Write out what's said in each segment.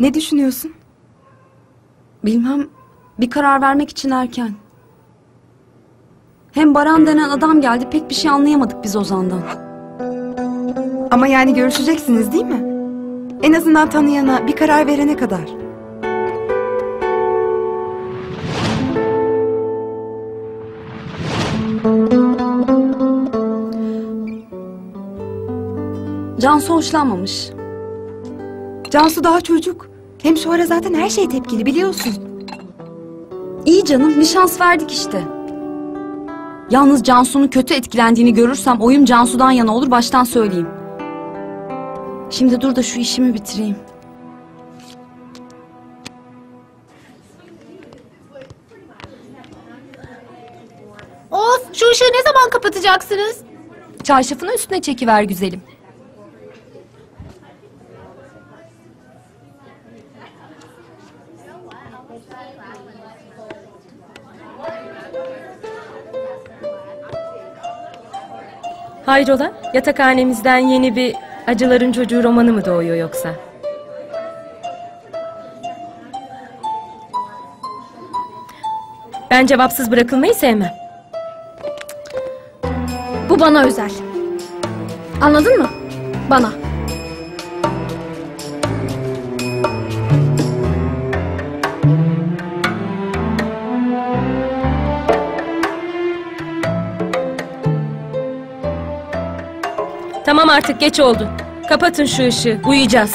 Ne düşünüyorsun? Bilmem. Bir karar vermek için erken. Hem Baran denen adam geldi pek bir şey anlayamadık biz Ozan'dan. Ama yani görüşeceksiniz değil mi? En azından tanıyana bir karar verene kadar. Cansu hoşlanmamış. Cansu daha çocuk. Hem ara zaten her şey tepkili biliyorsun. İyi canım bir şans verdik işte. Yalnız Cansu'nun kötü etkilendiğini görürsem oyum Cansu'dan yana olur baştan söyleyeyim. Şimdi dur da şu işimi bitireyim. Of şu ışığı ne zaman kapatacaksınız? Çarşafını üstüne çekiver güzelim. Hayrola? Yatakhanemizden yeni bir acıların çocuğu romanı mı doğuyor yoksa? Ben cevapsız bırakılmayı sevmem. Bu bana özel. Anladın mı? Bana. Artık geç oldu. Kapatın şu ışığı. Uyuyacağız.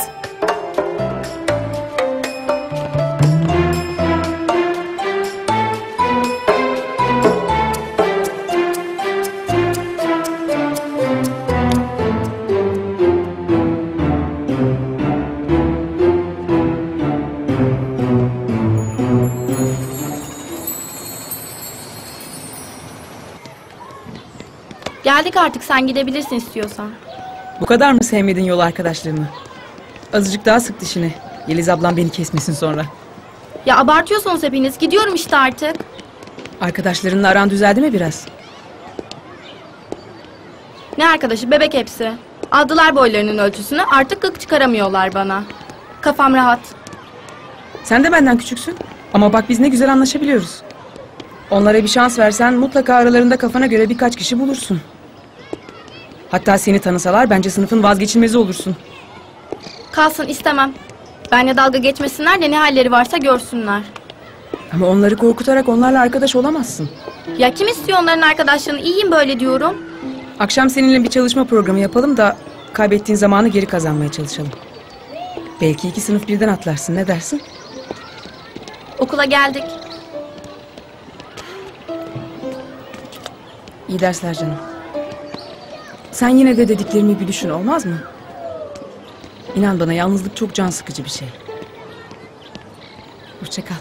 Geldik artık sen gidebilirsin istiyorsan. Bu kadar mı sevmedin yol arkadaşlarını? Azıcık daha sık dişini. Yeliz ablam beni kesmesin sonra. Ya abartıyorsunuz hepiniz. Gidiyorum işte artık. Arkadaşlarınla aran düzeldi mi biraz? Ne arkadaşı bebek hepsi. Aldılar boylarının ölçüsünü artık gık çıkaramıyorlar bana. Kafam rahat. Sen de benden küçüksün. Ama bak biz ne güzel anlaşabiliyoruz. Onlara bir şans versen mutlaka aralarında kafana göre birkaç kişi bulursun. Hatta seni tanısalar bence sınıfın vazgeçilmezi olursun. Kalsın istemem. Benle dalga geçmesinler de ne halleri varsa görsünler. Ama onları korkutarak onlarla arkadaş olamazsın. Ya kim istiyor onların arkadaşlığını? İyiyim böyle diyorum. Akşam seninle bir çalışma programı yapalım da kaybettiğin zamanı geri kazanmaya çalışalım. Belki iki sınıf birden atlarsın ne dersin? Okula geldik. İyi dersler canım. Sen yine de dediklerimi bir düşün olmaz mı? İnan bana yalnızlık çok can sıkıcı bir şey. Hoşça kal.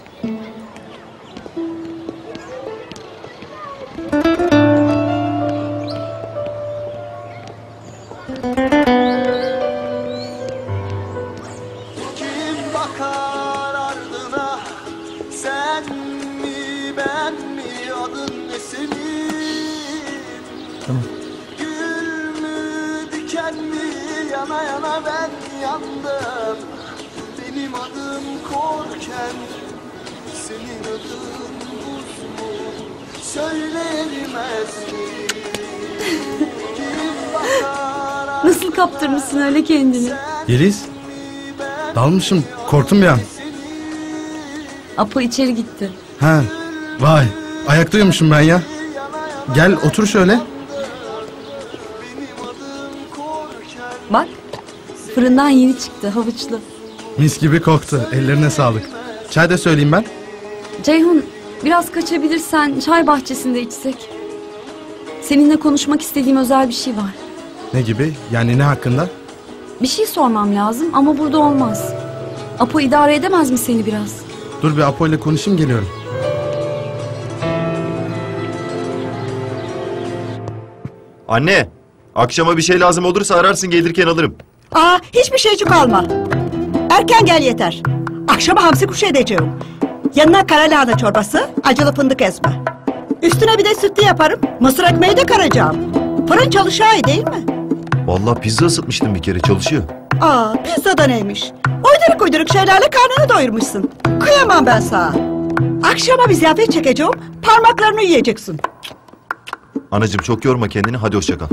Kim bakar ardına Sen mi ben mi adın ne senin Tamam. Yana yana ben yandım Benim adım korken Senin adın buz mu bakar Nasıl kaptırmışsın öyle kendini? Yeliz. Dalmışım. Korktum bir an. Apo içeri gitti. Ha. Vay. Ayakta uyumuşum ben ya. Gel otur şöyle. Fırından yeni çıktı havuçlu. Mis gibi koktu. Ellerine sağlık. Çay da söyleyeyim ben. Ceyhun biraz kaçabilirsen çay bahçesinde içsek. Seninle konuşmak istediğim özel bir şey var. Ne gibi? Yani ne hakkında? Bir şey sormam lazım ama burada olmaz. Apo idare edemez mi seni biraz? Dur bir Apo ile konuşayım geliyorum. Anne, akşama bir şey lazım olursa ararsın gelirken alırım. Aa hiçbir şeycik alma. Erken gel yeter. Akşama hamsi kuşu edeceğim. Yanına kara lahana çorbası, acılı fındık ezme. Üstüne bir de sütlü yaparım. Mısır ekmeği de karacağım. Fırın çalışıyor değil mi? Vallahi pizza ısıtmıştım bir kere çalışıyor. Aa pizza da neymiş? Uyduruk uyduruk şeylerle karnını doyurmuşsun. Kıyamam ben sana. Akşama bir ziyafet çekeceğim. Parmaklarını yiyeceksin. Anacığım çok yorma kendini hadi hoşça kal.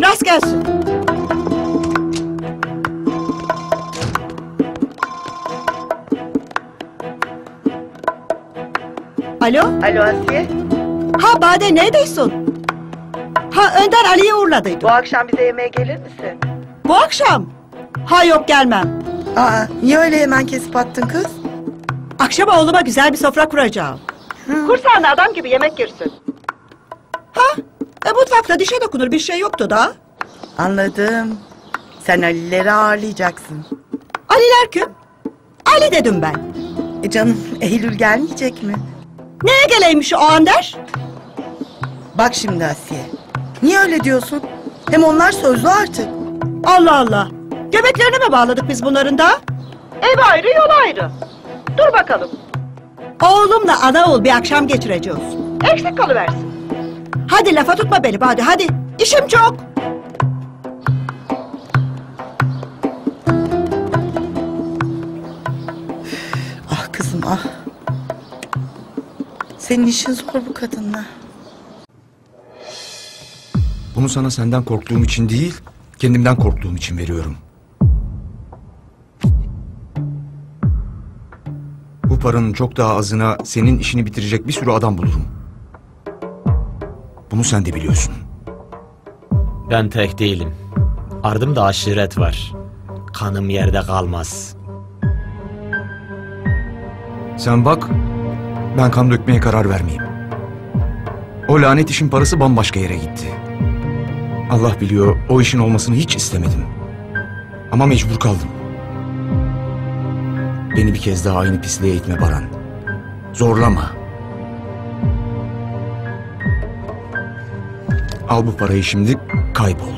Rast gelsin. Alo? Alo Asiye. Ha Bade neredesin? Ha Önder Ali'yi uğurladıydım. Bu akşam bize yemeğe gelir misin? Bu akşam? Ha yok gelmem. Aa, niye öyle hemen kesip attın kız? Akşam oğluma güzel bir sofra kuracağım. Kursağında adam gibi yemek yersin. Ha? E, mutfakta dişe dokunur bir şey yoktu da. Anladım. Sen Ali'leri ağırlayacaksın. Aliler kim? Ali dedim ben. E canım Eylül gelmeyecek mi? Neye geleymiş o Ander? Bak şimdi Asiye. Niye öyle diyorsun? Hem onlar sözlü artık. Allah Allah. Göbeklerine mi bağladık biz bunların da? Ev ayrı yol ayrı. Dur bakalım. Oğlumla ana oğul bir akşam geçireceğiz. Eksik kalıversin. Hadi lafa tutma beni hadi hadi. İşim çok. Ah kızım ah. Senin işin zor bu kadınla. Bunu sana senden korktuğum için değil, kendimden korktuğum için veriyorum. Bu paranın çok daha azına senin işini bitirecek bir sürü adam bulurum. Bunu sen de biliyorsun. Ben tek değilim. Ardımda aşiret var. Kanım yerde kalmaz. Sen bak, ben kan dökmeye karar vermeyeyim. O lanet işin parası bambaşka yere gitti. Allah biliyor o işin olmasını hiç istemedim. Ama mecbur kaldım. Beni bir kez daha aynı pisliğe itme Baran. Zorlama. Al bu parayı şimdi kaybol.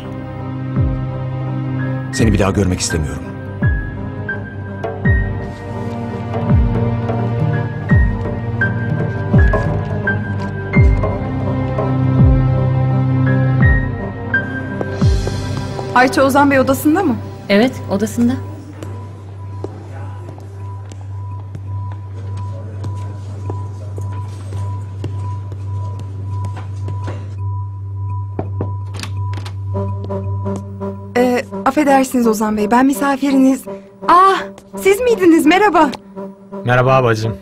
Seni bir daha görmek istemiyorum. Ayça Ozan Bey odasında mı? Evet, odasında. Ee, affedersiniz Ozan Bey ben misafiriniz. Ah siz miydiniz merhaba. Merhaba bacım.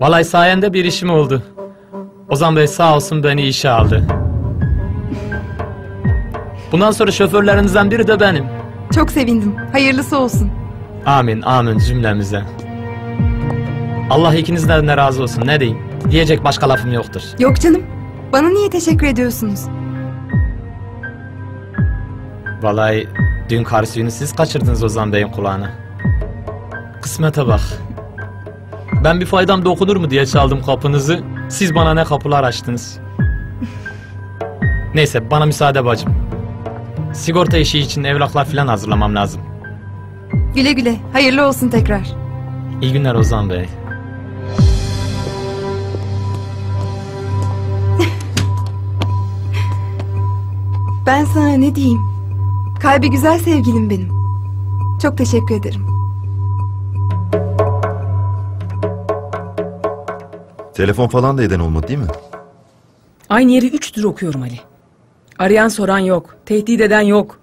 Vallahi sayende bir işim oldu. Ozan Bey sağ olsun beni işe aldı. Bundan sonra şoförlerinizden biri de benim. Çok sevindim hayırlısı olsun. Amin amin cümlemize. Allah ikinizden de razı olsun ne diyeyim. Diyecek başka lafım yoktur. Yok canım bana niye teşekkür ediyorsunuz? Vallahi dün kar suyunu siz kaçırdınız Ozan Bey'in kulağına. Kısmete bak. Ben bir faydam dokunur mu diye çaldım kapınızı. Siz bana ne kapılar açtınız. Neyse bana müsaade bacım. Sigorta işi için evraklar falan hazırlamam lazım. Güle güle hayırlı olsun tekrar. İyi günler Ozan Bey. Ben sana ne diyeyim? Kalbi güzel sevgilim benim. Çok teşekkür ederim. Telefon falan da eden olmadı değil mi? Aynı yeri üçtür okuyorum Ali. Arayan soran yok. Tehdit eden yok.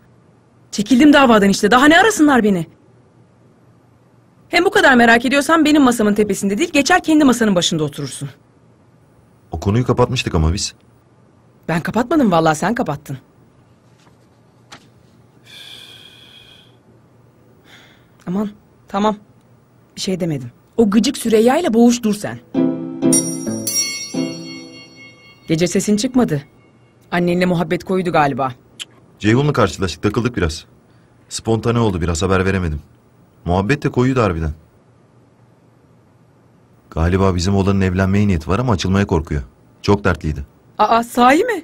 Çekildim davadan işte. Daha ne arasınlar beni? Hem bu kadar merak ediyorsan benim masamın tepesinde değil, geçer kendi masanın başında oturursun. O konuyu kapatmıştık ama biz. Ben kapatmadım vallahi sen kapattın. Aman tamam. Bir şey demedim. O gıcık Süreyya ile boğuş dur sen. Gece sesin çıkmadı. Annenle muhabbet koydu galiba. Ceyhun'la karşılaştık takıldık biraz. Spontane oldu biraz haber veremedim. Muhabbet de koyuydu harbiden. Galiba bizim oğlanın evlenmeye niyeti var ama açılmaya korkuyor. Çok dertliydi. Aa sahi mi?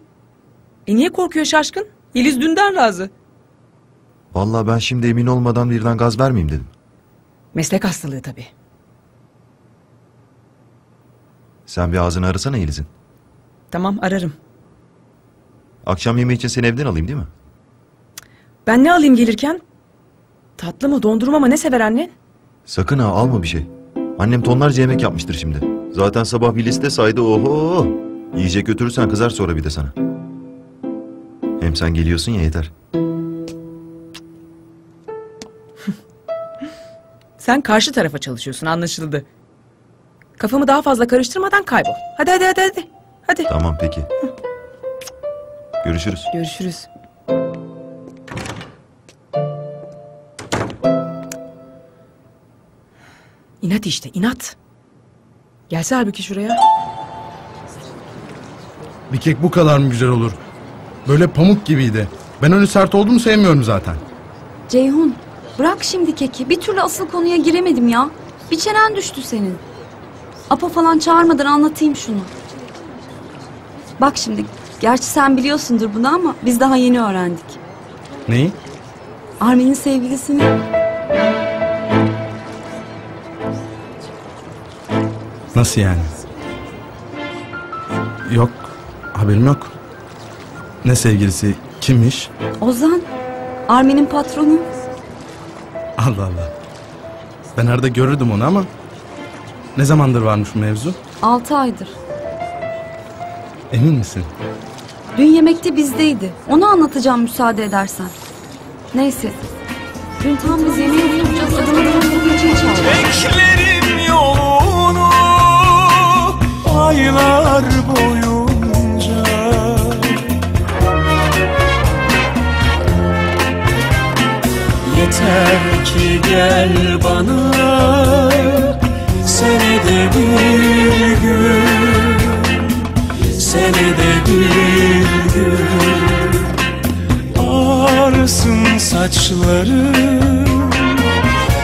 E niye korkuyor şaşkın? Yeliz dünden razı. Vallahi ben şimdi emin olmadan birden gaz vermeyeyim dedim. Meslek hastalığı tabii. Sen bir ağzını arasana Yeliz'in. Tamam ararım. Akşam yemeği için seni evden alayım değil mi? Ben ne alayım gelirken? Tatlı mı dondurma mı ne sever annen? Sakın ha alma bir şey. Annem tonlarca yemek yapmıştır şimdi. Zaten sabah bir liste saydı oho. Yiyecek götürürsen kızar sonra bir de sana. Hem sen geliyorsun ya yeter. Sen karşı tarafa çalışıyorsun anlaşıldı. Kafamı daha fazla karıştırmadan kaybol. Hadi hadi hadi hadi. Hadi. Tamam peki. Görüşürüz. Görüşürüz. İnat işte inat. Gelse halbuki şuraya. Bir kek bu kadar mı güzel olur? Böyle pamuk gibiydi. Ben öyle sert olduğumu sevmiyorum zaten. Ceyhun bırak şimdi keki. Bir türlü asıl konuya giremedim ya. Bir çenen düştü senin. Apo falan çağırmadan anlatayım şunu. Bak şimdi gerçi sen biliyorsundur bunu ama biz daha yeni öğrendik. Neyi? Armin'in sevgilisini. Nasıl yani? Yok. Haberim yok. Ne sevgilisi? Kimmiş? Ozan. Armin'in patronu. Allah Allah. Ben arada görürdüm onu ama... Ne zamandır varmış bu mevzu? Altı aydır. Emin misin? Dün yemekte bizdeydi. Onu anlatacağım müsaade edersen. Neyse. Dün tam biz yemeğe oturacağız. Adamı da bunun için çağırdı. Beklerim yolunu aylar boyunca Yeter ki gel bana senede bir gün Senede bir Saçlarım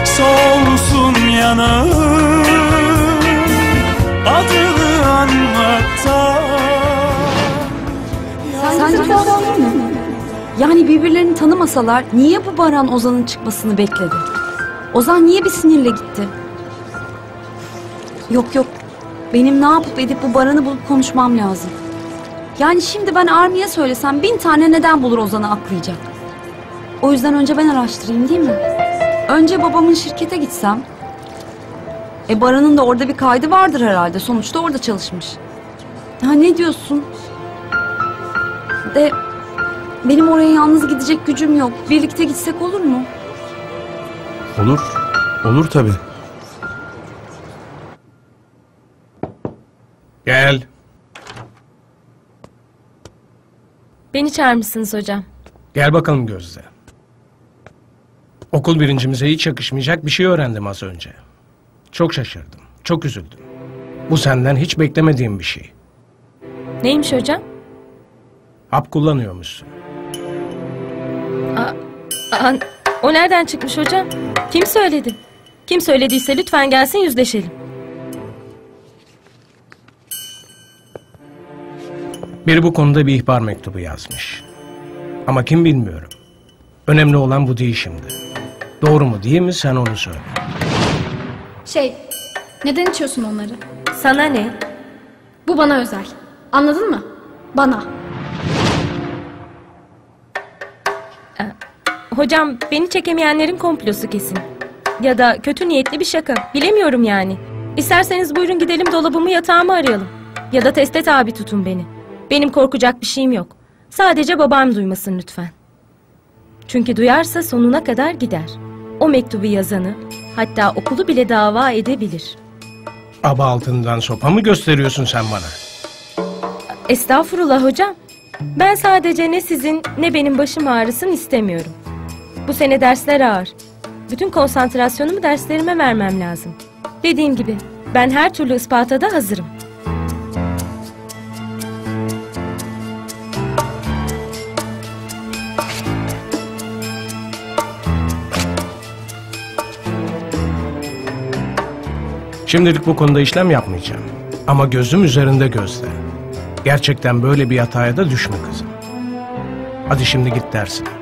solsun yanağım adını anmakta Sence tuhaf değil mi? Yani birbirlerini tanımasalar niye bu Baran Ozan'ın çıkmasını bekledi? Ozan niye bir sinirle gitti? Yok yok. Benim ne yapıp edip bu Baran'ı bulup konuşmam lazım. Yani şimdi ben Armi'ye söylesem bin tane neden bulur Ozan'ı aklayacak. O yüzden önce ben araştırayım değil mi? Önce babamın şirkete gitsem. E Baran'ın da orada bir kaydı vardır herhalde. Sonuçta orada çalışmış. Ha ne diyorsun? De benim oraya yalnız gidecek gücüm yok. Birlikte gitsek olur mu? Olur. Olur tabii. Gel. Beni çağırmışsınız hocam. Gel bakalım Gözde. Okul birincimize hiç yakışmayacak bir şey öğrendim az önce. Çok şaşırdım. Çok üzüldüm. Bu senden hiç beklemediğim bir şey. Neymiş hocam? Hap kullanıyormuşsun. Aa, o nereden çıkmış hocam? Kim söyledi? Kim söylediyse lütfen gelsin yüzleşelim. Biri bu konuda bir ihbar mektubu yazmış. Ama kim bilmiyorum. Önemli olan bu değil şimdi. Doğru mu değil mi sen onu söyle. Şey, neden içiyorsun onları? Sana ne? Bu bana özel. Anladın mı? Bana. Hocam beni çekemeyenlerin komplosu kesin. Ya da kötü niyetli bir şaka. Bilemiyorum yani. İsterseniz buyurun gidelim dolabımı yatağımı arayalım. Ya da teste tabi tutun beni. Benim korkacak bir şeyim yok. Sadece babam duymasın lütfen. Çünkü duyarsa sonuna kadar gider. O mektubu yazanı hatta okulu bile dava edebilir. Aba altından sopa mı gösteriyorsun sen bana? Estağfurullah hocam. Ben sadece ne sizin ne benim başım ağrısın istemiyorum. Bu sene dersler ağır. Bütün konsantrasyonumu derslerime vermem lazım. Dediğim gibi ben her türlü ispata da hazırım. Şimdilik bu konuda işlem yapmayacağım. Ama gözüm üzerinde gözde. Gerçekten böyle bir hataya da düşme kızım. Hadi şimdi git dersine.